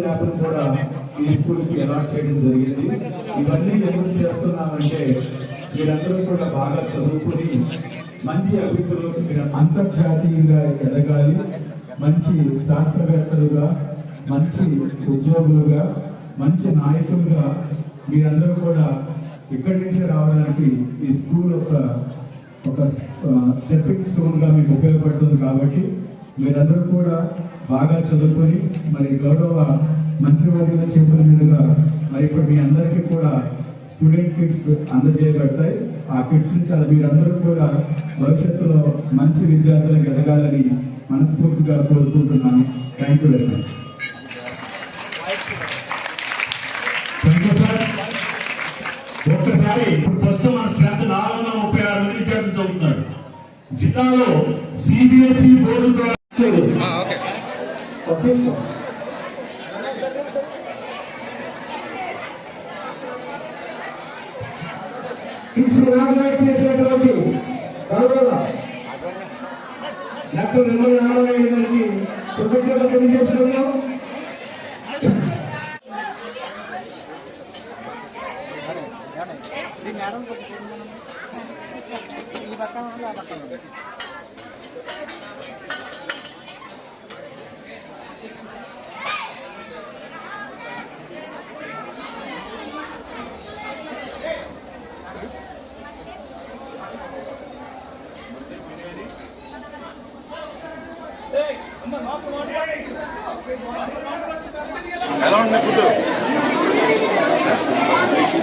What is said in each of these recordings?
ల్యాబ్లు కూడా ఈ స్కూల్కి అలాట్ చేయడం జరిగింది. ఇవన్నీ ఎందుకు చేస్తున్నామంటే మీరందరూ కూడా బాగా చదువుకుని మంచి అభివృద్ధిలోకి మీరు అంతర్జాతీయంగా ఎదగాలి. మంచి శాస్త్రవేత్తలుగా మంచి ఉద్యోగులుగా మంచి నాయకులుగా మీరందరూ కూడా ఇక్కడి నుంచి రావడానికి ఈ స్కూల్ ఒక ఒక స్టెప్పింగ్ స్టోన్గా మీకు ఉపయోగపడుతుంది కాబట్టి మీరందరూ కూడా బాగా చదువుకొని మరి గౌరవ మంత్రివర్యుల చేతుల మీదుగా మరి ఇప్పుడు మీ అందరికీ కూడా స్టూడెంట్ కిట్స్ అందజేయబడతాయి. ఆ కిట్స్ నుంచి అలా మీరందరూ కూడా భవిష్యత్తులో మంచి విద్యార్థులకు ఎదగాలని మనస్ఫూర్తిగా కోరుకుంటున్నాను. థ్యాంక్ యూ వెరీ మచ్ ఒక్కసారి ఇప్పుడు ప్రస్తుతం మన స్ట్రెంత్ నాలుగు వందల ముప్పై ఆరు మంది విద్యార్థులు చదువుతున్నారు. జిల్లాలో సిబిఎస్ఈ బోర్డు ద్వారా ఓకే కిడ్స్ ఆర్గనైజ్ చేసినటువంటి గౌరవ డాక్టర్ నిర్మల్ రామారాయణ గారికి కృతజ్ఞతలు తెలియజేస్తున్నాం ఎలా ఉంది ఫుడ్.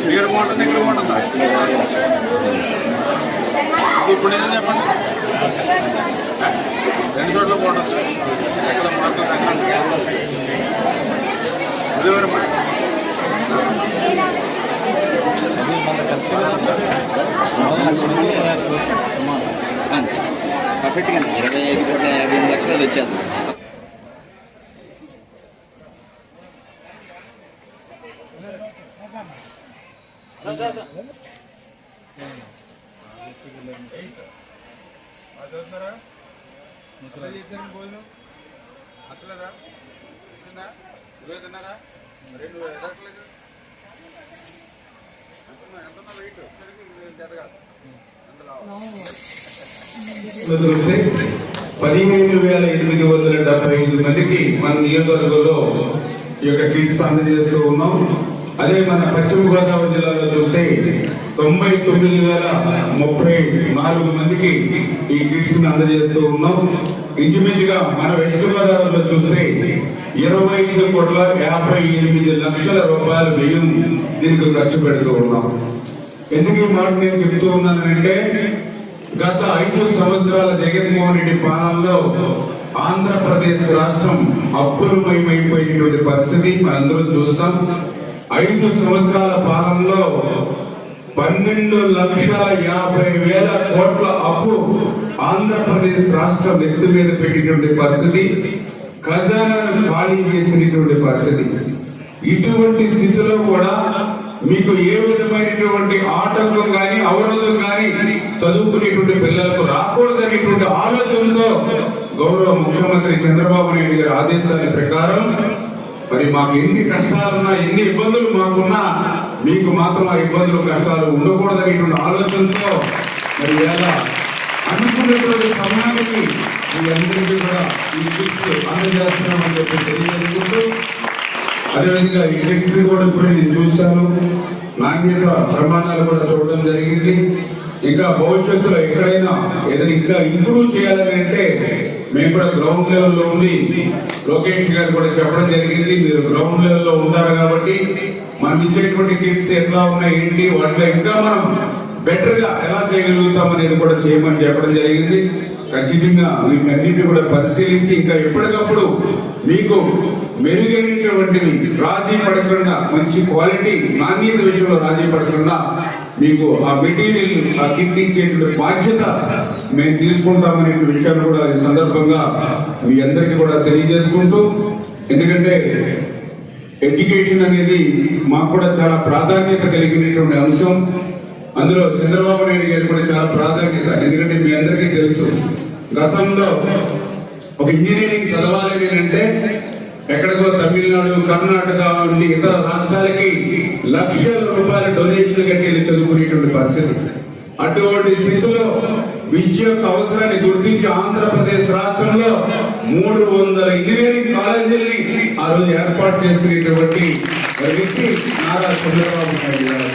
ఇక్కడ బాగుంటుంది ఇక్కడ బాగుంటుందా. ఇప్పుడు నేను చెప్పండి. రెండు చోట్ల బాగుంటుంది. ఎక్కడ మాత్రం ఎక్కడ పర్ఫెక్ట్గా ఇరవై ఐదు కోట్ల యాభై లక్షలు అది వచ్చేది అట్లా చేశారు భోజనం అట్లేదా వచ్చిందా ఇరవై తిన్నారా రెండు ఎదట్లేదు ఎంత వెయిట్ చూస్తే పదిహేను వేల ఎనిమిది వందల డెబ్బై ఐదు మందికి మన నియోజకవర్గంలో ఈ యొక్క కిట్స్ అందజేస్తూ ఉన్నాం. అదే మన పశ్చిమ గోదావరి జిల్లాలో చూస్తే తొంభై తొమ్మిది వేల ముప్పై నాలుగు మందికి ఈ కిట్స్ని అందజేస్తూ ఉన్నాం. ఇంచుమించుగా మన వెస్ట్ గోదావరిలో చూస్తే ఇరవై ఐదు కోట్ల యాభై ఎనిమిది లక్షల రూపాయల వ్యయం దీనికి ఖర్చు పెడుతూ ఉన్నాం. ఎందుకు ఈ మాట నేను చెప్తూ ఉన్నానంటే గత ఐదు సంవత్సరాల జగన్మోహన్ రెడ్డి పాలనలో ఆంధ్రప్రదేశ్ రాష్ట్రం అప్పులమయమైపోయినటువంటి పరిస్థితి మనందరం చూసాం. ఐదు సంవత్సరాల పాలనలో పన్నెండు లక్షల యాభై వేల కోట్ల అప్పు ఆంధ్రప్రదేశ్ రాష్ట్రం ఎత్తు మీద పెట్టినటువంటి పరిస్థితి ఖజానాను ఖాళీ చేసినటువంటి పరిస్థితి. ఇటువంటి స్థితిలో కూడా మీకు ఏ విధమైనటువంటి ఆటంకం కానీ అవరోధం కానీ చదువుకునేటువంటి పిల్లలకు రాకూడదనేటువంటి ఆలోచనతో గౌరవ ముఖ్యమంత్రి చంద్రబాబు నాయుడు గారి ఆదేశాల ప్రకారం మరి మాకు ఎన్ని కష్టాలున్నా ఎన్ని ఇబ్బందులు మాకున్నా మీకు మాత్రం ఆ ఇబ్బందులు కష్టాలు ఉండకూడదనేటువంటి ఆలోచనతో మరి ఎలా అనుకున్నటువంటి సమయానికి మీ అందరికీ కూడా ఈ గిఫ్ట్ అందజేస్తున్నామని చెప్పి తెలియజేసుకుంటూ అదేవిధంగా ఈ గిఫ్ట్స్ కూడా ఇప్పుడు నేను చూశాను. నాణ్యత ప్రమాణాలు కూడా చూడడం జరిగింది. ఇంకా భవిష్యత్తులో ఎక్కడైనా ఏదైనా ఇంకా ఇంప్రూవ్ చేయాలని అంటే మేము కూడా గ్రౌండ్ లెవెల్లో ఉండి లోకేష్ గారు కూడా చెప్పడం జరిగింది. మీరు గ్రౌండ్ లెవెల్లో ఉంటారు కాబట్టి మనం ఇచ్చేటువంటి కిట్స్ ఎట్లా ఉన్నాయి ఏంటి వాటిలో ఇంకా మనం బెటర్గా ఎలా చేయగలుగుతాం అనేది కూడా చేయమని చెప్పడం జరిగింది. ఖచ్చితంగా వీటన్నింటినీ కూడా పరిశీలించి ఇంకా ఎప్పటికప్పుడు మీకు మెరుగైనటువంటివి రాజీ పడకుండా మంచి క్వాలిటీ నాణ్యత విషయంలో రాజీ పడకుండా మీకు ఆ మెటీరియల్ ఆ కిట్ ఇచ్చేటువంటి బాధ్యత మేము తీసుకుంటామనే విషయాన్ని కూడా ఈ సందర్భంగా మీ అందరికీ కూడా తెలియజేసుకుంటూ ఎందుకంటే ఎడ్యుకేషన్ అనేది మాకు కూడా చాలా ప్రాధాన్యత కలిగినటువంటి అంశం. అందులో చంద్రబాబు నాయుడు గారు కూడా చాలా ప్రాధాన్యత ఎందుకంటే మీ అందరికీ తెలుసు. గతంలో ఒక ఇంజనీరింగ్ చదవాలి అంటే ఎక్కడికో తమిళనాడు కర్ణాటక వంటి ఇతర రాష్ట్రాలకి లక్షల రూపాయల డొనేషన్ కట్టి చదువుకునేటువంటి పరిస్థితి అటువంటి స్థితిలో విద్య యొక్క అవసరాన్ని గుర్తించి ఆంధ్రప్రదేశ్ రాష్ట్రంలో మూడు వందల ఇంజనీరింగ్ కాలేజీల్ని ఆ రోజు ఏర్పాటు చేసినటువంటి వ్యక్తి నారా చంద్రబాబు నాయుడు గారు.